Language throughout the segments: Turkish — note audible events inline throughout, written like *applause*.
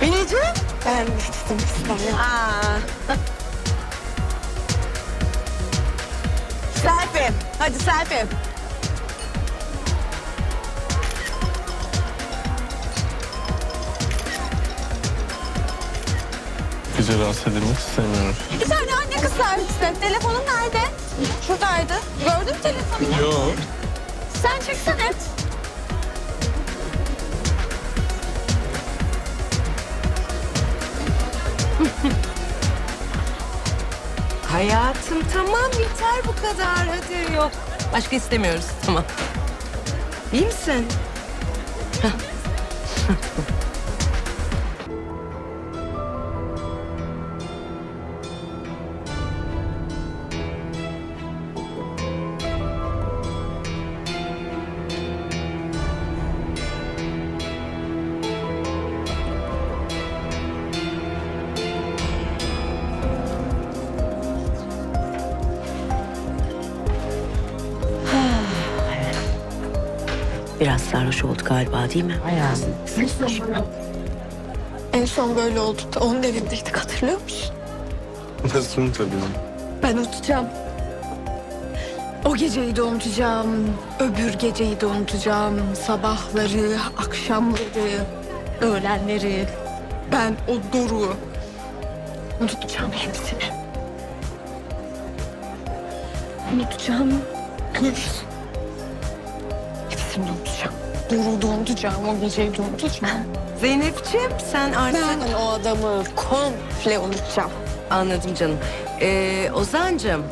Bineceğim. Ben de istedim İsmail. Aa. Selfie. Hadi selfie. Gece rahatsız edilmek istemiyorum. Bir tane anne kız serviste. Telefonun nerede? Şuradaydı. Gördün mü telefonu? Yok. Sen çeksene. Hayatım tamam yeter bu kadar hadi yok. Başka istemiyoruz tamam. İyi misin? *laughs* Biraz sarhoş oldu galiba değil mi? En son böyle olduk da onun evindeydik hatırlıyor musun? Nasıl tabii. Ben unutacağım. O geceyi de unutacağım. Öbür geceyi de unutacağım. Sabahları, akşamları, öğlenleri. Ben o Doruk'u unutacağım hepsini. Unutacağım. Görürsün. Hepsini unutacağım. Doruk'u da unutacağım. O geceyi de unutacağım. *laughs* Zeynep'ciğim sen artık... Ben o adamı komple unutacağım. Anladım canım. Ee, Ozan'cığım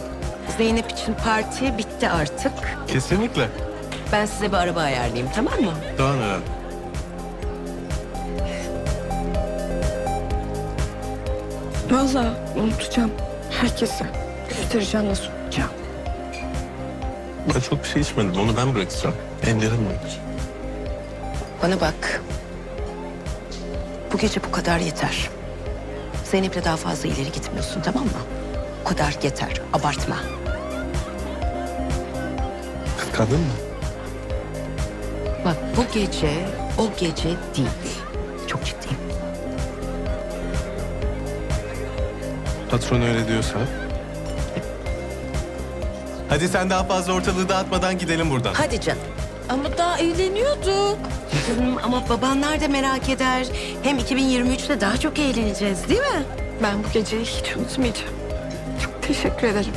Zeynep için parti bitti artık. Kesinlikle. Ben size bir araba ayarlayayım tamam mı? Daha neler? Vallahi unutacağım. Herkese göstereceğim nasıl unutacağım. Ben çok bir şey içmedim. Onu ben bırakacağım. Ellerim var. Bana bak. Bu gece bu kadar yeter. Zeynep'le daha fazla ileri gitmiyorsun tamam mı? Bu kadar yeter. Abartma. Kıskandın mı? Bak bu gece o gece değil. Çok ciddiyim. Patron öyle diyorsa. Hadi sen daha fazla ortalığı dağıtmadan gidelim buradan. Hadi canım. Ama daha eğleniyorduk. *laughs* Ama babanlar da merak eder. Hem 2023'te daha çok eğleneceğiz değil mi? Ben bu geceyi hiç unutmayacağım. Çok teşekkür ederim.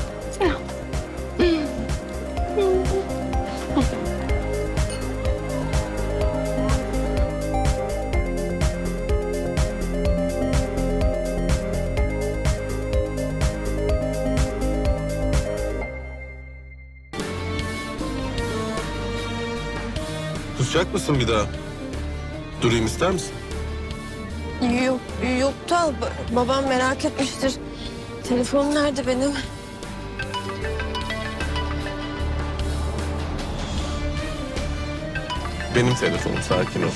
Kusacak mısın bir daha? Durayım ister misin? Yok, yok da ba- babam merak etmiştir. Telefonum nerede benim? Benim telefonum sakin ol.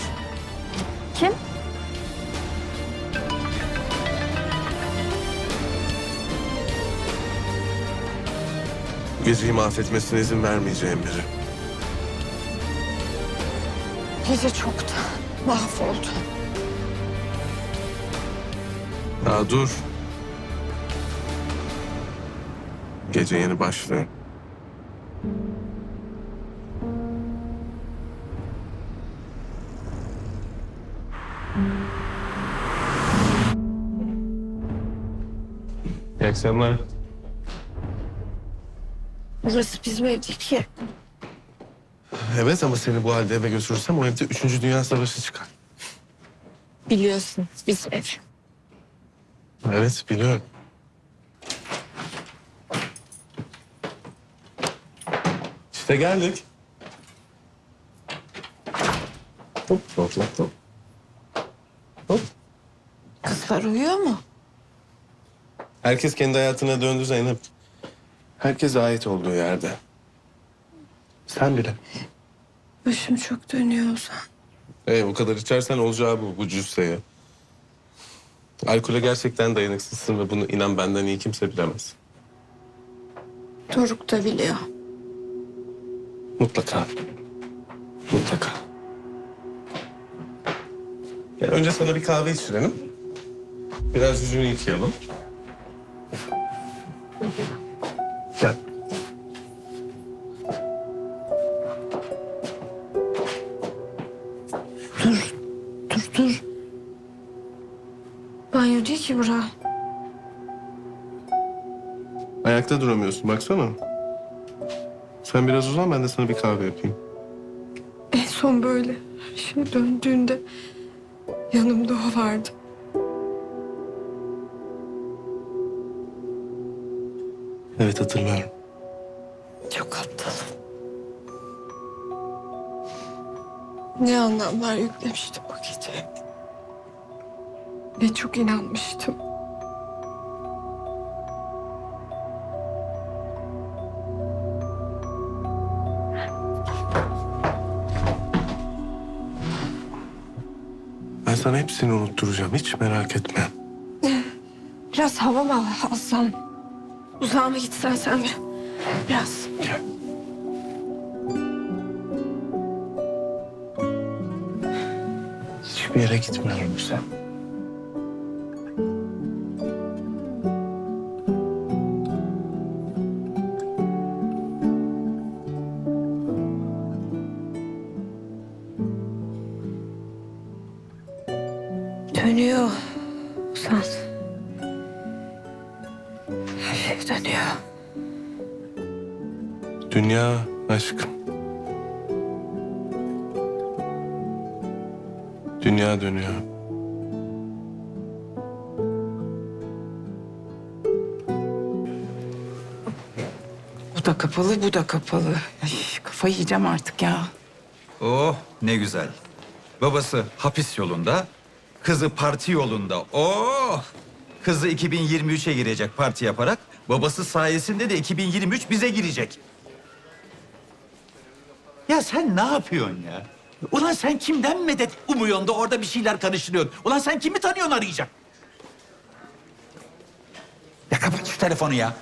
Kim? Geceyi mahvetmesine izin vermeyeceğim biri. Gece çoktu. Mahvoldu. Daha dur. Gece yeni başlıyor. İyi akşamlar. Burası bizim ev değil ki. Evet ama seni bu halde eve götürürsem o evde 3. Dünya Savaşı çıkar. Biliyorsun bizim ev. Evet biliyorum. İşte geldik. Hop hop hop hop. Hop. Kızlar uyuyor mu? Herkes kendi hayatına döndü Zeynep. Herkes ait olduğu yerde. Sen bile. Başım çok dönüyor Ozan. Ee, o kadar içersen olacağı bu, bu cüsseye. Alkole gerçekten dayanıksızsın ve bunu inan benden iyi kimse bilemez. Doruk da biliyor. Mutlaka. Mutlaka. Ya önce sana bir kahve içirelim. Biraz yüzünü yıkayalım. Banyo değil ki bura. Ayakta duramıyorsun baksana. Sen biraz uzan ben de sana bir kahve yapayım. En son böyle her şey döndüğünde yanımda o vardı. Evet hatırlıyorum. Çok aptalım. Ne anlamlar yüklemiştim o gece. Ve çok inanmıştım. Ben sana hepsini unutturacağım hiç merak etme. *laughs* Biraz hava mı al- alsam? Uzağa mı gitsen sen mi? Biraz. Gel. Hiçbir yere gitmiyorum sen. şey dönüyor. Dünya aşkım. Dünya dönüyor. Bu da kapalı, bu da kapalı. Ay, kafayı yiyeceğim artık ya. Oh ne güzel. Babası hapis yolunda, kızı parti yolunda. Oh! Kızı 2023'e girecek parti yaparak. Babası sayesinde de 2023 bize girecek. Ya sen ne yapıyorsun ya? Ulan sen kimden medet umuyorsun da orada bir şeyler karıştırıyorsun? Ulan sen kimi tanıyorsun arayacak? Ya kapat şu telefonu ya.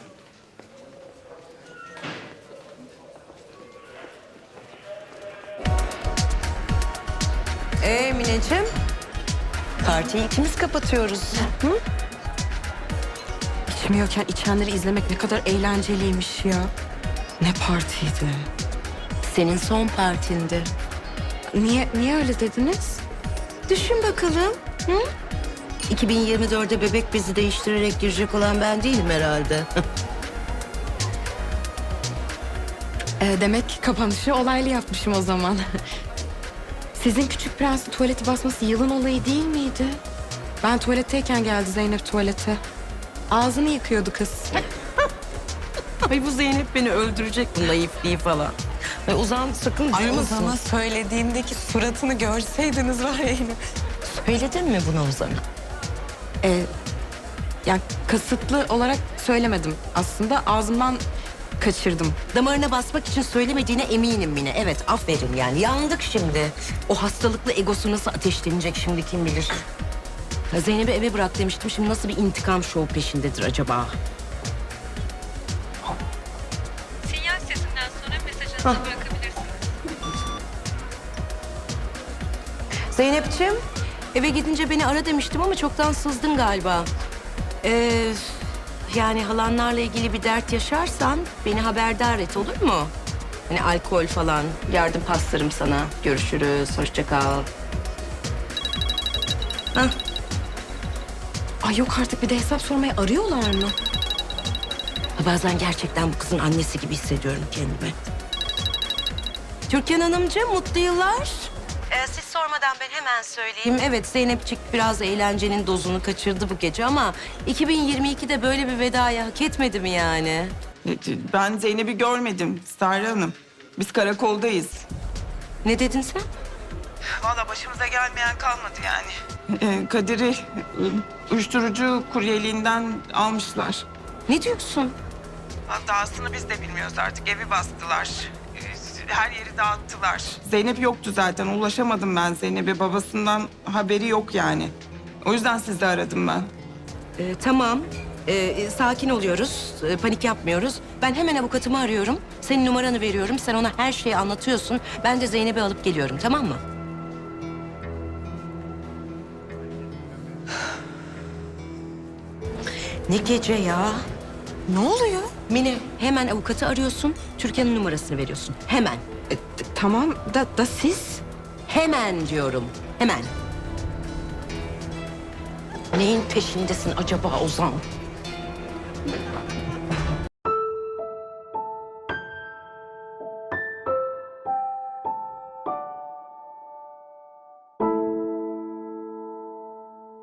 Ee Mineciğim? Partiyi ikimiz kapatıyoruz. Hı? İçmiyorken içenleri izlemek ne kadar eğlenceliymiş ya. Ne partiydi. Senin son partindi. Niye niye öyle dediniz? Düşün bakalım. Hı? 2024'de bebek bizi değiştirerek girecek olan ben değilim herhalde. *laughs* Ee, demek kapanışı olaylı yapmışım o zaman. *laughs* Sizin küçük prensin tuvaleti basması yılın olayı değil miydi? Ben tuvaletteyken geldi Zeynep tuvalete. Ağzını yıkıyordu kız. *laughs* Ay bu Zeynep beni öldürecek bu naifliği falan. Ay Ozan sakın Ay o zaman söylediğimdeki suratını görseydiniz var ya yine. Söyledin mi bunu Ozan'a? Ee, ya kasıtlı olarak söylemedim. Aslında ağzımdan kaçırdım. Damarına basmak için söylemediğine eminim Mine. Evet aferin yani yandık şimdi. O hastalıklı egosu nasıl ateşlenecek şimdi kim bilir. Ya Zeynep'i eve bırak demiştim. Şimdi nasıl bir intikam şovu peşindedir acaba? Sinyal sesinden sonra mesajınızı bırakabilirsiniz. Zeynep'ciğim eve gidince beni ara demiştim ama çoktan sızdın galiba. Ee, yani halanlarla ilgili bir dert yaşarsan beni haberdar et olur mu? Hani alkol falan yardım paslarım sana. Görüşürüz, hoşça kal. Ay yok artık bir de hesap sormaya arıyorlar mı? Bazen gerçekten bu kızın annesi gibi hissediyorum kendimi. Türkan Hanımcığım mutlu yıllar. Ee, siz sormadan ben hemen söyleyeyim. Evet Zeynepçik biraz eğlencenin dozunu kaçırdı bu gece ama 2022'de böyle bir vedayı hak etmedi mi yani? Ben Zeynep'i görmedim Sare Hanım. Biz karakoldayız. Ne dedin sen? Valla başımıza gelmeyen kalmadı yani. Ee, Kadir'i e, uyuşturucu kuryeliğinden almışlar. Ne diyorsun? Hatasını biz de bilmiyoruz artık. Evi bastılar. Ee, Her yeri dağıttılar. Zeynep yoktu zaten. Ulaşamadım ben Zeynep'e. Babasından haberi yok yani. O yüzden sizi aradım ben. Ee, tamam. Ee, sakin oluyoruz. Ee, panik yapmıyoruz. Ben hemen avukatımı arıyorum. Senin numaranı veriyorum. Sen ona her şeyi anlatıyorsun. Ben de Zeynep'i alıp geliyorum tamam mı? Ne gece ya? Ne oluyor? Mine hemen avukatı arıyorsun. Türkan'ın numarasını veriyorsun. Hemen. E, tamam da, da siz? Hemen diyorum. Hemen. Neyin peşindesin acaba Ozan?